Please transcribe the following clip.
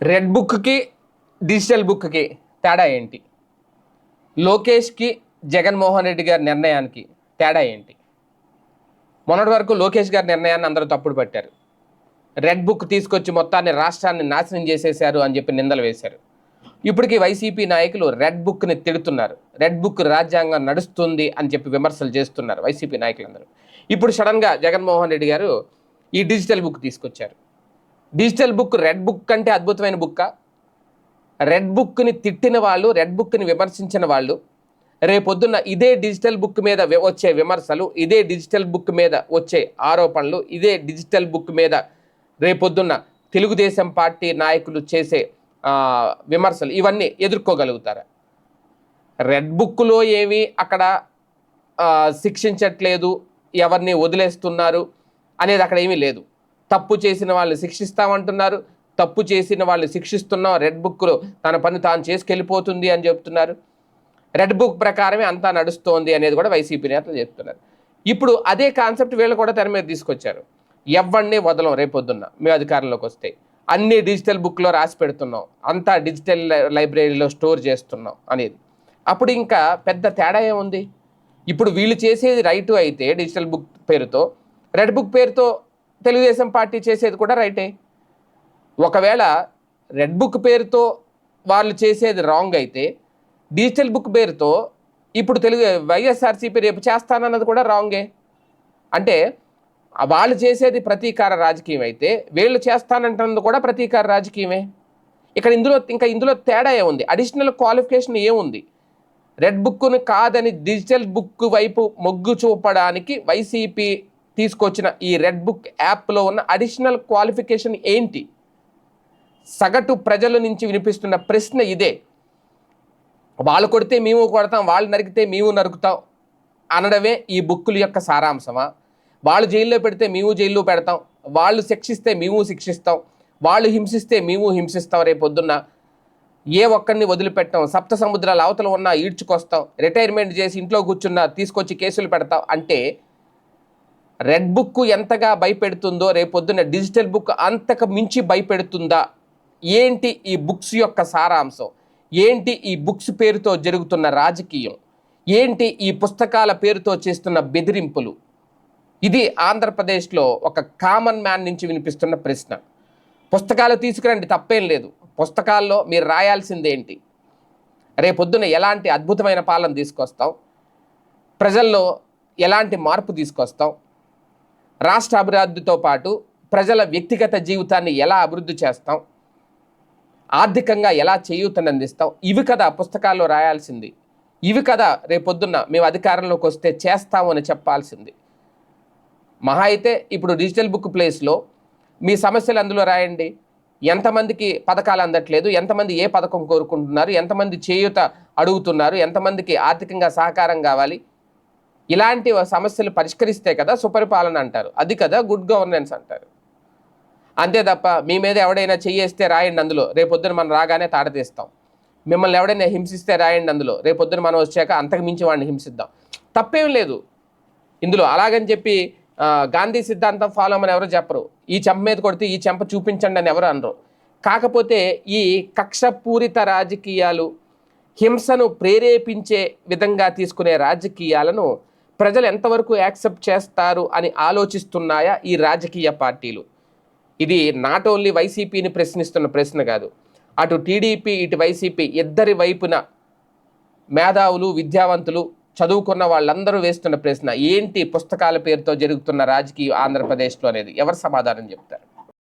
Red బుక్కి digital బుక్కి తేడా ఏంటి? లోకేష్కి జగన్మోహన్ రెడ్డి గారి నిర్ణయానికి తేడా ఏంటి? మొన్నటి వరకు లోకేష్ గారి నిర్ణయాన్ని అందరూ తప్పుడు పట్టారు. రెడ్ బుక్ తీసుకొచ్చి మొత్తాన్ని రాష్ట్రాన్ని నాశనం చేసేశారు అని చెప్పి నిందలు వేశారు. ఇప్పటికీ వైసీపీ నాయకులు రెడ్ బుక్ని తిడుతున్నారు. రెడ్ బుక్ రాజ్యాంగం నడుస్తుంది అని చెప్పి విమర్శలు చేస్తున్నారు వైసీపీ నాయకులందరూ. ఇప్పుడు సడన్గా జగన్మోహన్ రెడ్డి గారు ఈ డిజిటల్ బుక్ తీసుకొచ్చారు. డిజిటల్ బుక్ రెడ్ బుక్ కంటే అద్భుతమైన బుక్క? రెడ్ బుక్ని తిట్టిన వాళ్ళు రెడ్ బుక్ని విమర్శించిన వాళ్ళు రేపొద్దున్న ఇదే డిజిటల్ బుక్ మీద వచ్చే విమర్శలు ఇదే డిజిటల్ బుక్ మీద వచ్చే ఆరోపణలు ఇదే డిజిటల్ బుక్ మీద రేపొద్దున్న తెలుగుదేశం పార్టీ నాయకులు చేసే విమర్శలు ఇవన్నీ ఎదుర్కోగలుగుతారా? రెడ్ బుక్లో ఏమి అక్కడ శిక్షించట్లేదు ఎవరిని వదిలేస్తున్నారు అనేది అక్కడ ఏమీ లేదు. తప్పు చేసిన వాళ్ళు శిక్షిస్తామంటున్నారు. తప్పు చేసిన వాళ్ళు శిక్షిస్తున్నాం రెడ్ బుక్లో తన పని తాను చేసుకెళ్ళిపోతుంది అని చెప్తున్నారు. రెడ్ బుక్ ప్రకారమే అంతా నడుస్తోంది అనేది కూడా వైసీపీ నేతలు చెప్తున్నారు. ఇప్పుడు అదే కాన్సెప్ట్ వీళ్ళు కూడా తెర మీద తీసుకొచ్చారు. ఎవరిని వదలం రేపొద్దున్న మేము అధికారంలోకి వస్తే. అన్ని డిజిటల్ బుక్లో రాసి పెడుతున్నాం. అంతా డిజిటల్ లై- లైబ్రరీలో స్టోర్ చేస్తున్నాం అనేది. అప్పుడు ఇంకా పెద్ద తేడా ఏముంది? ఇప్పుడు వీళ్ళు చేసేది రైటు అయితే డిజిటల్ బుక్ పేరుతో రెడ్ బుక్ పేరుతో తెలుగుదేశం పార్టీ చేసేది కూడా రైటే. ఒకవేళ రెడ్ బుక్ పేరుతో వాళ్ళు చేసేది రాంగ్ అయితే డిజిటల్ బుక్ పేరుతో ఇప్పుడు తెలుగు వైఎస్ఆర్సీపీ రేపు చేస్తానన్నది కూడా రాంగే. అంటే వాళ్ళు చేసేది ప్రతీకార రాజకీయం అయితే వీళ్ళు చేస్తానంటున్నది కూడా ప్రతీకార రాజకీయమే. ఇక్కడ ఇందులో ఇంకా ఇందులో తేడా ఏముంది? అడిషనల్ క్వాలిఫికేషన్ ఏముంది? రెడ్ బుక్ను కాదని డిజిటల్ బుక్ వైపు మొగ్గు చూపడానికి వైసీపీ తీసుకొచ్చిన ఈ రెడ్ బుక్ యాప్లో ఉన్న అడిషనల్ క్వాలిఫికేషన్ ఏంటి? సగటు ప్రజల నుంచి వినిపిస్తున్న ప్రశ్న ఇదే. వాళ్ళు కొడితే మేము కొడతాం వాళ్ళు నరికితే మేము నరుకుతాం అనడమే ఈ బుక్కుల యొక్క సారాంశమా? వాళ్ళు జైల్లో పెడితే మేము జైల్లో పెడతాం వాళ్ళు శిక్షిస్తే మేము శిక్షిస్తాం వాళ్ళు హింసిస్తే మేము హింసిస్తాం రేపు పొద్దున్న. ఏ ఒక్కరిని వదిలిపెట్టాం సప్త సముద్రాల అవతల ఉన్నా ఈడ్చుకొస్తాం రిటైర్మెంట్ చేసి ఇంట్లో కూర్చున్నా తీసుకొచ్చి కేసులు పెడతాం అంటే రెడ్ బుక్ ఎంతగా భయపెడుతుందో రేపొద్దున డిజిటల్ బుక్ అంతకు మించి భయపెడుతుందా? ఏంటి ఈ బుక్స్ యొక్క సారాంశం? ఏంటి ఈ బుక్స్ పేరుతో జరుగుతున్న రాజకీయం? ఏంటి ఈ పుస్తకాల పేరుతో చేస్తున్న బెదిరింపులు? ఇది ఆంధ్రప్రదేశ్లో ఒక కామన్ మ్యాన్ నుంచి వినిపిస్తున్న ప్రశ్న. పుస్తకాలు తీసుకురండి తప్పేం లేదు. పుస్తకాల్లో మీరు రాయాల్సిందేంటి? రేపొద్దున ఎలాంటి అద్భుతమైన పాలన తీసుకొస్తాం ప్రజల్లో ఎలాంటి మార్పు తీసుకొస్తాం రాష్ట్ర అభివృద్ధితో పాటు ప్రజల వ్యక్తిగత జీవితాన్ని ఎలా అభివృద్ధి చేస్తాం? ఆర్థికంగా ఎలా చేయూతని అందిస్తాం? ఇవి కదా పుస్తకాల్లో రాయాల్సింది. ఇవి కదా రేపొద్దున్న మేము అధికారంలోకి వస్తే చేస్తాము అని చెప్పాల్సింది. మహా అయితే ఇప్పుడు డిజిటల్ బుక్ ప్లేస్లో మీ సమస్యలు అందులో రాయండి. ఎంతమందికి పథకాలు అందట్లేదు? ఎంతమంది ఏ పథకం కోరుకుంటున్నారు? ఎంతమంది చేయూత అడుగుతున్నారు? ఎంతమందికి ఆర్థికంగా సహకారం కావాలి? ఇలాంటి సమస్యలు పరిష్కరిస్తే కదా సుపరిపాలన అంటారు. అది కదా గుడ్ గవర్నెన్స్ అంటారు. అంతే తప్ప మీ మీద ఎవడైనా చెయ్యేస్తే రాయండి అందులో. రేపొద్దున మనం రాగానే తాడదీస్తాం మిమ్మల్ని ఎవడైనా హింసిస్తే రాయండి అందులో. రేపొద్దున మనం వచ్చాక అంతకు మించి వాడిని హింసిద్దాం. తప్పేం లేదు. ఇందులో అలాగని చెప్పి గాంధీ సిద్ధాంతం ఫాలో అని ఎవరు చెప్పరు. ఈ చెంప మీద కొడితే ఈ చెంప చూపించండి అని ఎవరు అనరు. కాకపోతే ఈ కక్షపూరిత రాజకీయాలు హింసను ప్రేరేపించే విధంగా తీసుకునే రాజకీయాలను ప్రజలు ఎంతవరకు యాక్సెప్ట్ చేస్తారు అని ఆలోచిస్తున్నాయా ఈ రాజకీయ పార్టీలు? ఇది నాట్ ఓన్లీ వైసీపీని ప్రశ్నిస్తున్న ప్రశ్న కాదు. అటు టీడీపీ ఇటు వైసీపీ ఇద్దరి వైపున మేధావులు విద్యావంతులు చదువుకున్న వాళ్ళందరూ వేస్తున్న ప్రశ్న ఏంటి పుస్తకాల పేరుతో జరుగుతున్న రాజకీయం ఆంధ్రప్రదేశ్లో అనేది? ఎవరు సమాధానం చెప్తారు?